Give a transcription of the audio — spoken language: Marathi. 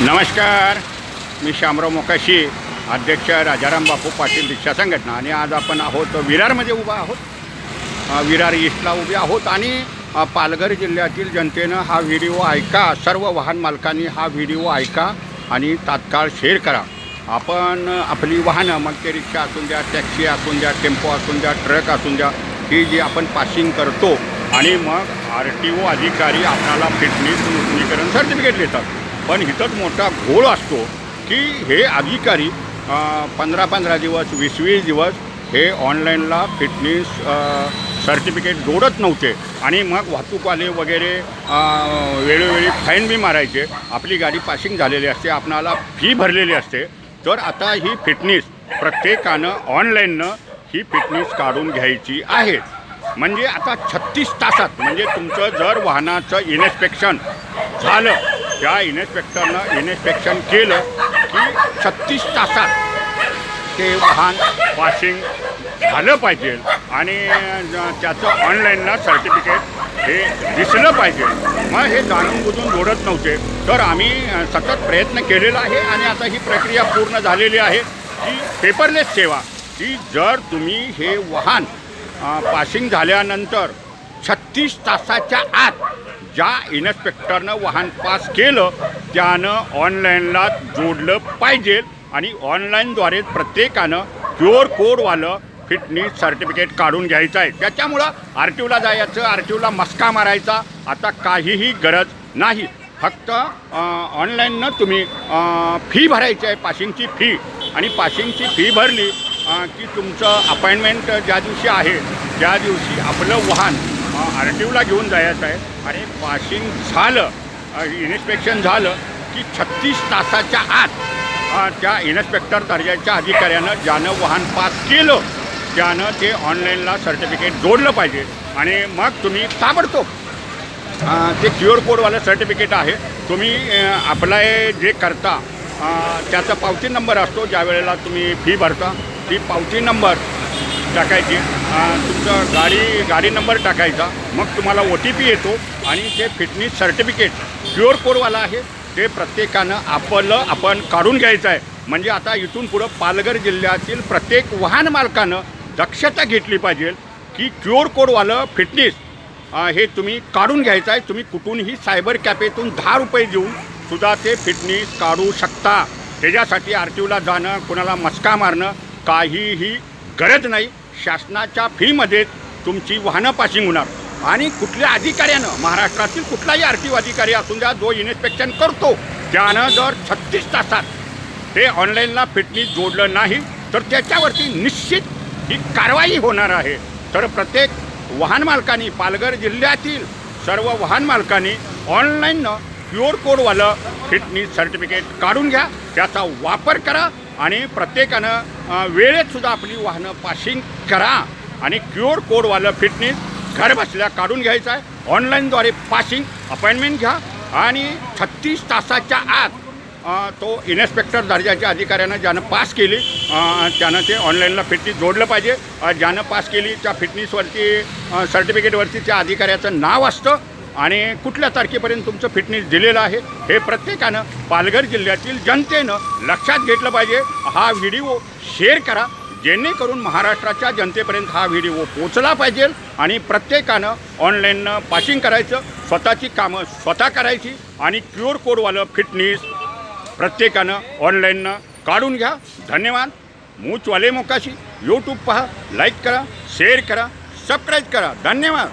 नमस्कार. मी शामराव मोकाशी अध्यक्ष राजाराम बापू पाटील रिक्षा संघटना. आणि आज आपण आहोत विरारमध्ये उभा आहोत. विरार ईस्टला उभे आहोत आणि पालघर जिल्ह्यातील जनतेनं हा व्हिडिओ ऐका. सर्व वाहन मालकांनी हा व्हिडिओ ऐका आणि तात्काळ शेअर करा. आपण आपली वाहनं मग ते रिक्षा असून द्या टॅक्सी असून द्या टेम्पो असून द्या ट्रक असून द्या ही जी आपण पासिंग करतो आणि मग आर टी ओ अधिकारी आपल्याला फिटनेस नूतनीकरण सर्टिफिकेट देतात. पण इथंच मोठा घोळ असतो की हे अधिकारी पंधरा पंधरा दिवस वीस वीस दिवस हे ऑनलाईनला फिटनेस सर्टिफिकेट जोडत नव्हते. आणि मग वाहतूकवाले वगैरे वेळोवेळी फाईन बी मारायचे. आपली गाडी पासिंग झालेली असते आपणाला फी भरलेली असते. तर आता ही फिटनेस प्रत्येकानं ऑनलाईननं ही फिटनेस काढून घ्यायची आहे. म्हणजे आता छत्तीस तासात म्हणजे तुमचं जर वाहनाचं इन्स्पेक्शन झालं त्या इन्स्पेक्टरनं इन्स्पेक्शन केलं की छत्तीस तासात ते वाहन पासिंग झालं पाहिजे आणि ज- त्याचं ऑनलाईनला सर्टिफिकेट हे दिसलं पाहिजे. मग हे जाणून बुजून जोडत नव्हते. तर आम्ही सतत प्रयत्न केलेला आहे आणि आता ही प्रक्रिया पूर्ण झालेली आहे. की पेपरलेस सेवा की जर तुम्ही हे वाहन पासिंग झाल्यानंतर छत्तीस तासाच्या आत ज्या इन्स्पेक्टरनं वाहन पास केलं त्यानं ऑनलाईनला जोडलं पाहिजे आणि ऑनलाईनद्वारे प्रत्येकानं क्युअर कोडवालं फिटनेस सर्टिफिकेट काढून घ्यायचं आहे. त्याच्यामुळं आर टी ओला जायचं आर टी ओला मस्का मारायचा आता काहीही गरज नाही. फक्त ऑनलाईननं तुम्ही फी भरायची आहे पासिंगची फी आणि पासिंगची फी भरली की तुमचं अपॉइंटमेंट ज्या दिवशी आहे त्या दिवशी आपलं वाहन आर टी ओला घेऊन जायचं आहे. आणि पासिंग झालं. इन्स्पेक्शन झालं की छत्तीस तासाच्या आत त्या इन्स्पेक्टर दर्जाच्या अधिकाऱ्यानं ज्यानं वाहन पास केलं त्यानं ते ऑनलाईनला सर्टिफिकेट जोडलं पाहिजे. आणि मग तुम्ही ताबडतोब ते क्यू आर कोडवालं सर्टिफिकेट आहे. तुम्ही अप्लाय जे करता त्याचा पावती नंबर असतो ज्या वेळेला तुम्ही फी भरता ती पावती नंबर टाकायची. तुमचा तुमचं गाडी गाडी नंबर टाकायचा. मग तुम्हाला ओ टी पी येतो आणि ते फिटनेस सर्टिफिकेट प्युअर कोडवाला आहे. ते प्रत्येकानं आपलं आपण काढून घ्यायचं आहे. म्हणजे आता इथून पुढं पालघर जिल्ह्यातील प्रत्येक वाहन मालकानं दक्षता घेतली पाहिजे की क्युअर कोडवालं फिटनेस हे तुम्ही काढून घ्यायचं आहे. तुम्ही कुठूनही सायबर कॅफेतून दहा रुपये देऊन सुद्धा ते फिटनेस काढू शकता. त्याच्यासाठी आर टी ओला जाणं कुणाला मस्का मारणं काहीही गरज नाही. शासनाच्या फीमध्ये तुमची वाहनं पासिंग होणार. आणि कुठल्या अधिकाऱ्यानं महाराष्ट्रातील कुठलाही आर टी अधिकारी असून द्या जो इन्स्पेक्शन करतो त्यानं जर छत्तीस तासात ते ऑनलाईनला फिटनेस जोडलं नाही तर त्याच्यावरती निश्चित ही कारवाई होणार आहे. तर प्रत्येक वाहन मालकांनी पालघर जिल्ह्यातील सर्व वाहन मालकांनी ऑनलाईननं प्युअर कोडवालं फिटनेस सर्टिफिकेट काढून घ्या. त्याचा वापर करा. आणि प्रत्येकानं वेळेतसुद्धा आपली वाहनं पासिंग करा आणि क्युअर कोडवालं फिटनेस घर बसल्या काढून घ्यायचं आहे. ऑनलाईनद्वारे पासिंग अपॉइंटमेंट घ्या आणि छत्तीस तासाच्या आत तो इन्स्पेक्टर दर्जाच्या अधिकाऱ्यानं ज्यानं पास केली त्यानं ते ऑनलाईनला फिटनेस जोडलं पाहिजे. ज्यानं पास केली त्या फिटनेसवरती सर्टिफिकेटवरती त्या अधिकाऱ्याचं नाव असतं. आणि कुठल्या तारखेपर्यंत तुमचं फिटनेस दिलेलं आहे हे प्रत्येकानं पालघर जिल्ह्यातील जनतेनं लक्षात घेतलं पाहिजे. हा व्हिडिओ शेअर करा जेणेकरून महाराष्ट्राच्या जनतेपर्यंत हा व्हिडिओ पोचला पाहिजे आणि प्रत्येकानं ऑनलाईननं पासिंग करायचं स्वतःची कामं स्वतः करायची आणि क्युअर कोडवालं फिटनेस प्रत्येकानं ऑनलाईननं काढून घ्या. धन्यवाद. मूचवाले मोकाशी. यूट्यूब पहा लाईक करा शेअर करा सबस्क्राईब करा. धन्यवाद.